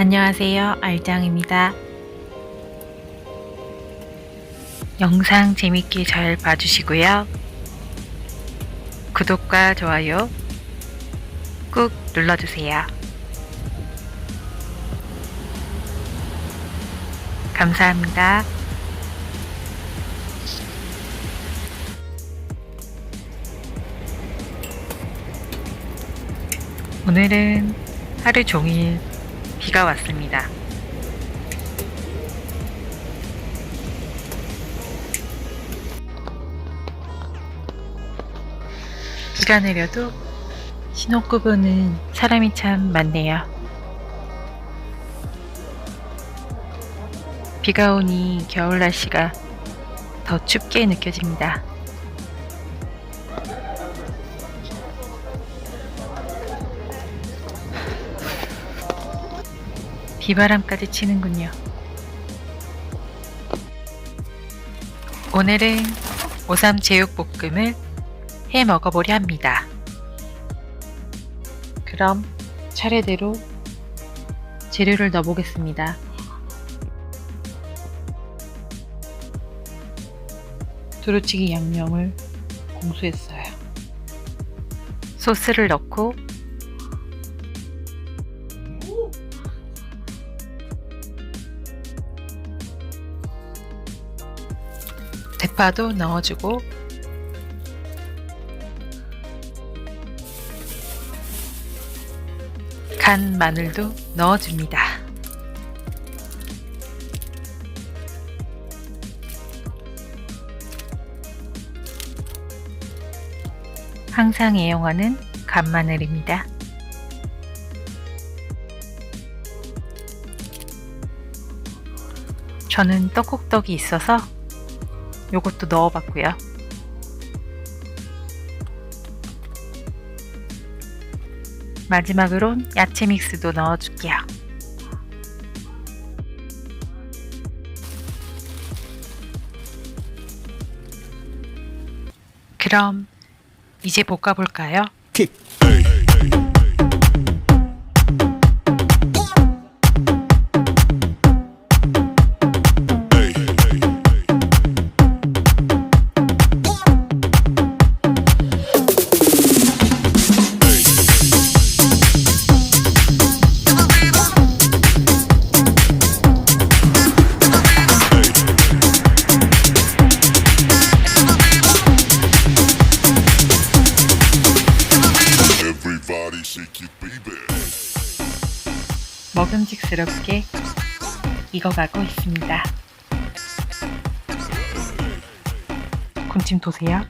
안녕하세요. 알장입니다. 영상 재밌게 잘 봐주시고요. 구독과 좋아요 꾹 눌러주세요. 감사합니다. 오늘은 하루 종일 비가 왔습니다. 비가 내려도 신혼부부는 사람이 참 많네요. 비가 오니 겨울 날씨가 더 춥게 느껴집니다. 비바람까지 치는군요. 오늘은 오삼 제육볶음을 해 먹어보려 합니다. 그럼 차례대로 재료를 넣어보겠습니다. 두루치기 양념을 공수했어요. 소스를 넣고 대파도 넣어주고 간 마늘도 넣어줍니다. 항상 애용하는 간 마늘입니다. 저는 떡국떡이 있어서 요것도 넣어봤고요. 마지막으론 야채 믹스도 넣어줄게요. 그럼 이제 볶아볼까요? Everybody 먹음직스럽게 익어가고 있습니다. 군침 도세요.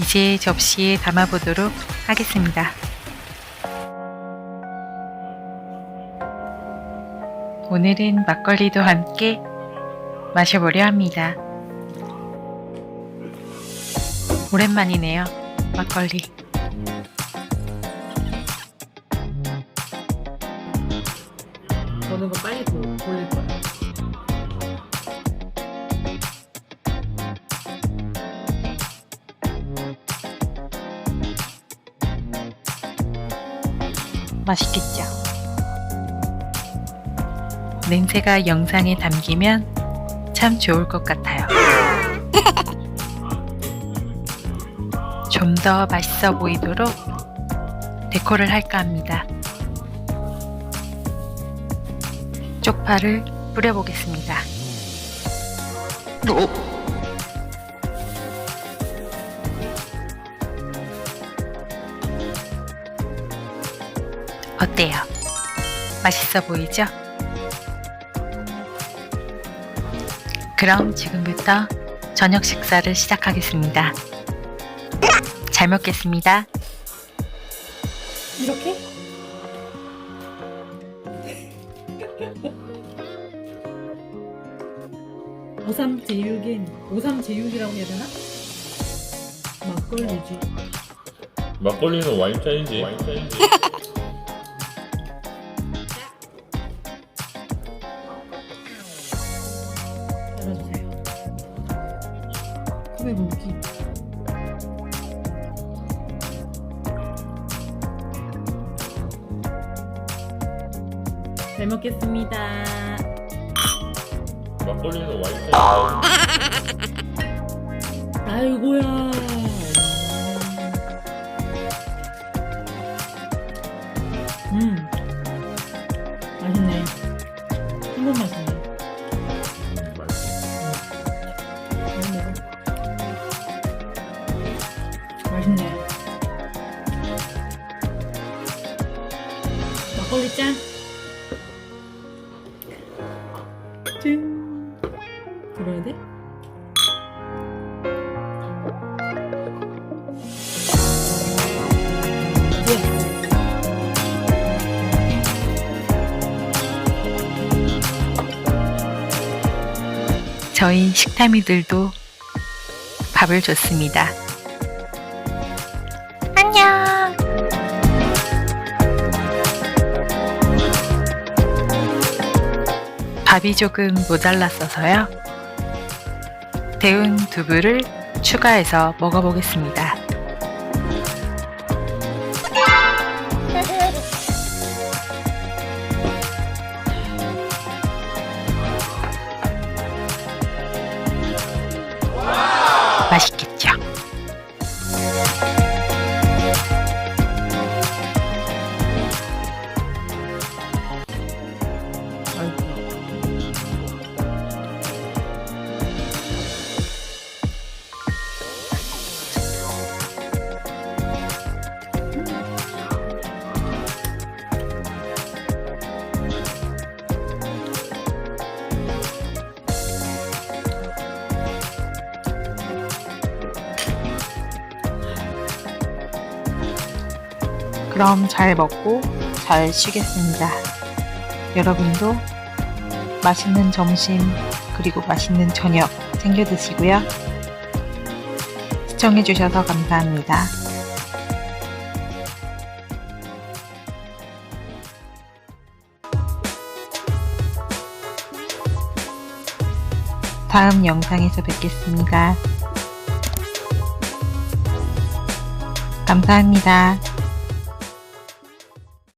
이제 접시에 담아보도록 하겠습니다. 오늘은 막걸리도 함께 마셔보려 합니다. 오랜만이네요. 막걸리. 보는 거 빨리 보, 돌릴 거야. 맛있겠죠? 냄새가 영상에 담기면 참 좋을 것 같아요. 좀 더 맛있어 보이도록 데코를 할까 합니다. 쪽파를 뿌려보겠습니다. 어때요? 맛있어 보이죠? 그럼 지금부터 저녁 식사를 시작하겠습니다. 잘 먹겠습니다. 이렇게? 오삼 제육인 오삼 제육이라고 해야 되나? 막걸리지. 막걸리는 와인잔이지. 와인잔이지. 열어주세요. 컵에 물기. 잘 먹겠습니다. 막걸리는 와인잔이지. 아이고야. 음. 맛있네. 한번 맛있네. 짠. 들어야 돼? 예. 저희 식탐이들도 밥을 줬습니다. 밥이 조금 모자랐어서요. 데운 두부를 추가해서 먹어보겠습니다. 맛있겠죠? 그럼 잘 먹고 잘 쉬겠습니다. 여러분도 맛있는 점심 그리고 맛있는 저녁 챙겨 드시고요. 시청해주셔서 감사합니다. 다음 영상에서 뵙겠습니다. 감사합니다.